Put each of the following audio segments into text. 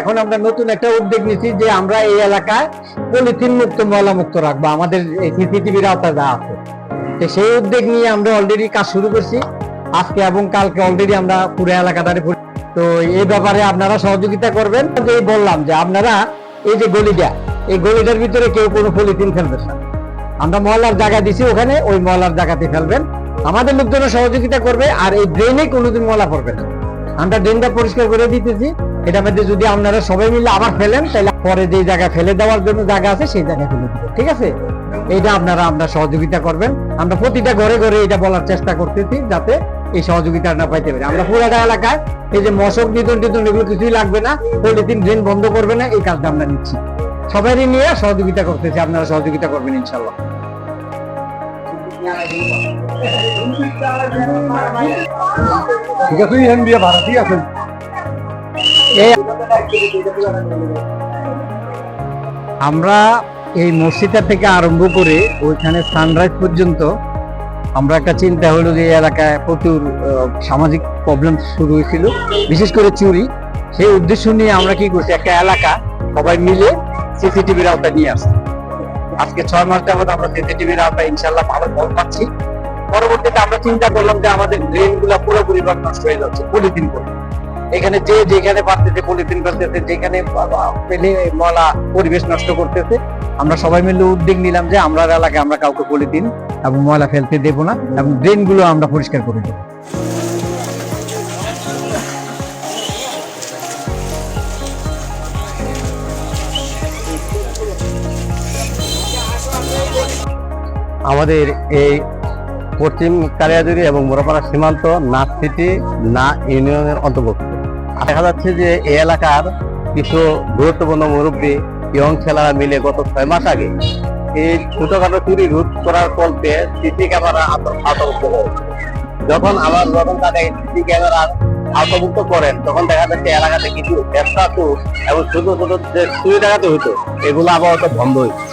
এখন আমরা নতুন একটা উদ্যোগ নিচ্ছি যে আমরা এই এলাকায় পলিথিন মুক্ত ময়লা মুক্ত রাখব, আমাদের সিসিটিভির আওতা যা আছে। তো সেই উদ্যোগ নিয়ে আমরা অলরেডি কাজ শুরু করছি। আজকে এবং কালকে অলরেডি আমরা পুরো এলাকাটারে তো এই ব্যাপারে আপনারা সহযোগিতা করবেন। যে বললাম যে আপনারা এই যে গলিটা, এই গলিটার ভিতরে কেউ কোনো পলিথিন ফেলবেন আমরা ময়লার জায়গা দিছি, ওখানে ওই ময়লার জায়গাতে ফেলবেন। আমাদের লোকজন সহযোগিতা করবে আর এই ড্রেনে কোনোদিন ময়লা পড়বে না। আমরা ড্রেনটা পরিষ্কার করে দিতেছি। এটা মধ্যে যদি আপনারা সবাই মিলে আবার ফেলেন, তাহলে পরে যে জায়গায় ফেলে দেওয়ার জন্য জায়গা আছে, সেই জায়গায় ফেলে দিবেন, ঠিক আছে? এটা আপনারা, আমরা সহযোগিতা করবেন। আমরা প্রতিটা ঘরে ঘরে এটা বলার চেষ্টা করতেছি যাতে এই সহযোগিতা না পাইতে পারে। আমরা পুরাটা এলাকায় এই যে মশক নিধন টিধন এগুলো কিছুই লাগবে না। পলিথিন ড্রেন বন্ধ করবে না, এই কাজটা আমরা নিচ্ছি। সবারই নিয়ে সহযোগিতা করতেছি, আপনারা সহযোগিতা করবেন ইনশাল্লাহ ঠিক আছে বিয়ে ভাড়া, ঠিক আছে। আমরা এই মসজিদটা থেকে আরম্ভ করে ওইখানে সানরাইজ পর্যন্ত আমরা একটা চিন্তা হলো যে এলাকায় প্রচুর সামাজিক প্রবলেম শুরু হয়েছিল, বিশেষ করে চুরি। সেই উদ্দেশ্য নিয়ে আমরা কি করছি, একটা এলাকা সবাই মিলে সিসিটিভির আওতায় নিয়ে আসছি। আজকে ছয় মাস যাবত আমরা সিসিটিভির আওতায় ইনশাল্লাহ ভালো ফল পাচ্ছি। পরবর্তীতে আমরা চিন্তা করলাম যে আমাদের ড্রেনগুলা পুরোপুরি নষ্ট হয়ে যাচ্ছে পলিথিন করে এখানে যে যেখানে পারতেছে পলিথিন করতেছে যেখানে পেলে ময়লা পরিবেশ নষ্ট করতেছে, আমরা সবাই মিলে উদ্যোগ নিলাম যে আমরা এলাকায় আমরা কাউকে পলিথিন এবং ময়লা ফেলতে দেবো না এবং ড্রেনগুলো আমরা পরিষ্কার করে দেবো। আমাদের এই পশ্চিম কালিয়াজুরি এবং মোরাপাড়া সীমান্ত না সিটি না ইউনিয়নের অন্তর্ভুক্ত। দেখা যাচ্ছে যে এই এলাকার কিছু গুরুত্বপূর্ণ মুরব্বী ইয়ং ছেলেরা মিলে গত ছয় মাস আগে এই ছোটখাটো চুরি রোধ করার কল্পে সিসি ক্যামেরা আতঙ্ক যখন আমার যখন তাদের সিসি ক্যামেরার আওতাভুক্ত করেন, তখন দেখা যাচ্ছে এলাকাতে কিছু ব্যবসা এবং ছোট ছোট যে চুরি ডাকাতি হতো, এগুলো আপাতত বন্ধ হয়েছে।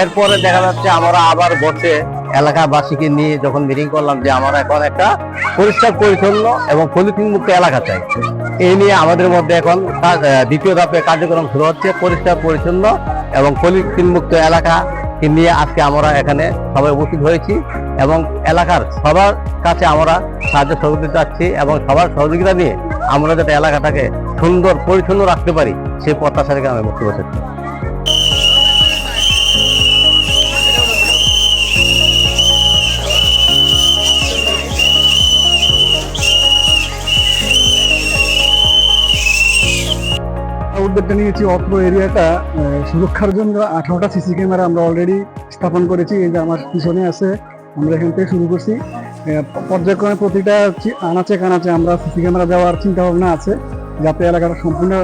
এরপরে দেখা যাচ্ছে আমরা আবার বসে এলাকাবাসীকে নিয়ে যখন মিটিং করলাম যে আমরা এখন একটা পরিষ্কার, পরিচ্ছন্ন এবং পলিথিন মুক্ত এলাকা চাই। এই নিয়ে আমাদের মধ্যে এখন দ্বিতীয় ধাপে কার্যক্রম শুরু হচ্ছে, পরিষ্কার, পরিচ্ছন্ন এবং পলিথিন মুক্ত এলাকা নিয়ে আজকে আমরা এখানে সবাই উপস্থিত হয়েছি এবং এলাকার সবার কাছে আমরা সাহায্য সহযোগিতা চাচ্ছি এবং সবার সহযোগিতা নিয়ে আমরা যাতে এলাকাটাকে সুন্দর, পরিচ্ছন্ন রাখতে পারি, সেই প্রত্যাশা থেকে আমি মুক্তি বসেছি নিয়েছি অত্র এরিয়াটা সুরক্ষার জন্য আঠারোটা সিসি ক্যামেরা আমরা অলরেডি স্থাপন করেছি, এই যে আমার পিছনে আছে, আমরা এখান থেকে শুরু করছি। পর্যায়ক্রমে প্রতিটা আনাচে কানাচে আমরা সিসি ক্যামেরা দেওয়ার চিন্তা ভাবনা আছে, যাতে এলাকাটা সম্পূর্ণ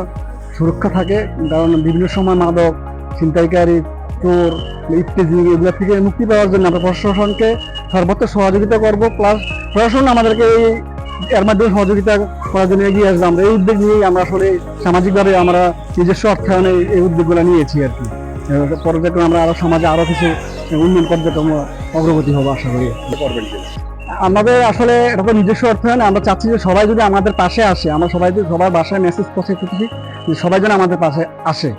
সুরক্ষা থাকে, কারণ বিভিন্ন সময় মাদক, ছিনতাইকারী, চোর ইত্যাদি এগুলো থেকে মুক্তি পাওয়ার জন্য আমরা প্রশাসনকে সর্বোচ্চ সহযোগিতা করব, প্লাস প্রশাসন আমাদেরকে এই এর মাধ্যমে সহযোগিতা করার জন্য এগিয়ে আসবে। আমরা এই উদ্যোগ নিয়েই আমরা আসলে সামাজিকভাবে আমরা নিজস্ব অর্থায়নে এই- উদ্যোগগুলো নিয়েছি আর কি। পর্যায়ক্রমে আমরা আরও সমাজে আরও কিছু উন্নয়ন পর্যটন অগ্রগতি হব আশা করি। আমাদের আসলে তো নিজস্ব অর্থায়ন, আমরা চাচ্ছি যে সবাই যদি আমাদের পাশে আসে, আমরা সবাই যদি সবার বাসায় মেসেজ পৌঁছে করতেছি সবাই যেন আমাদের পাশে আসে।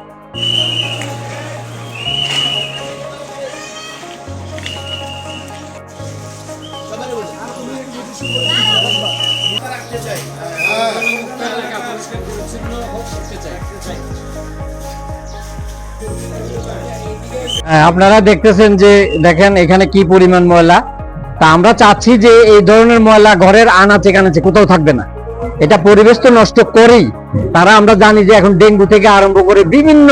আপনারা দেখতেছেন যে দেখেন এখানে কি পরিমাণ ময়লা। তা আমরা চাচ্ছি যে এই ধরনের ময়লা ঘরের আনাচে কানাচে কোথাও থাকবে না। এটা পরিবেশ তো নষ্ট করেই। তারা আমরা জানি যে এখন ডেঙ্গু থেকে আরম্ভ করে বিভিন্ন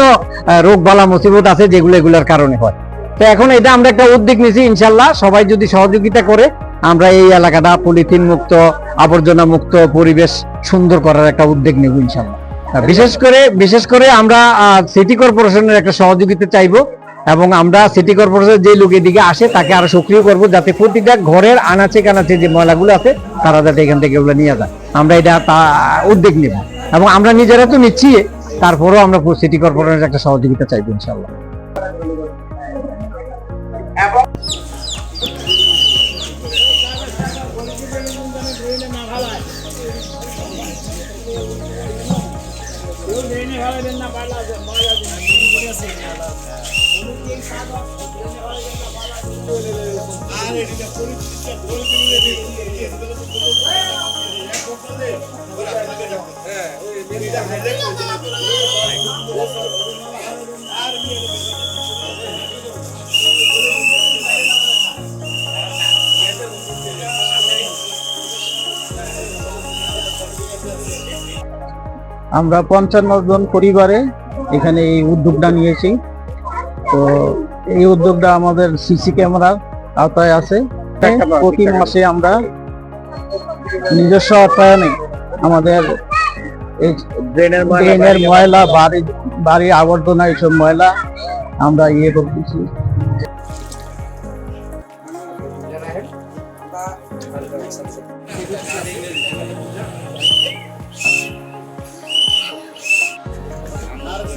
রোগ বালা মুসিবত আছে যেগুলো এগুলোর কারণে হয়। তো এখন এটা আমরা একটা উদ্যোগ নিয়েছি ইনশাল্লাহ সবাই যদি সহযোগিতা করে, আমরা এই এলাকাটা পলিথিন মুক্ত, আবর্জনা মুক্ত পরিবেশ সুন্দর করার একটা উদ্যোগ নেব ইনশাল্লাহ বিশেষ করে বিশেষ করে আমরা সিটি কর্পোরেশনের একটা সহযোগিতা চাইব। এবং আমরা সিটি কর্পোরেশন যে লোক এদিকে আসে, তাকে আরও সক্রিয় করব যাতে প্রতিটা ঘরের আনাচে কানাচে যে ময়লাগুলো আছে, তারা যাতে এখান থেকে ওগুলো নিয়ে যায়। আমরা এটা তা উদ্যোগ নেব। এবং আমরা নিজেরা তো নিচ্ছি, তারপরেও আমরা সিটি কর্পোরেশনের একটা সহযোগিতা চাইব ইনশাল্লাহ না আমরা পঞ্চান্ন জন পরিবারে এখানে এই উদ্যোগটা নিয়েছি। তো এই উদ্যোগটা আমাদের সিসি ক্যামেরার আওতায় আছে। প্রতি মাসে আমরা নিজস্ব অর্থায়নে আমাদের এই ড্রেনের ড্রেনের ময়লা বাড়ি বাড়ি আবর্জনা এইসব ময়লা আমরা ইয়ে করতেছি।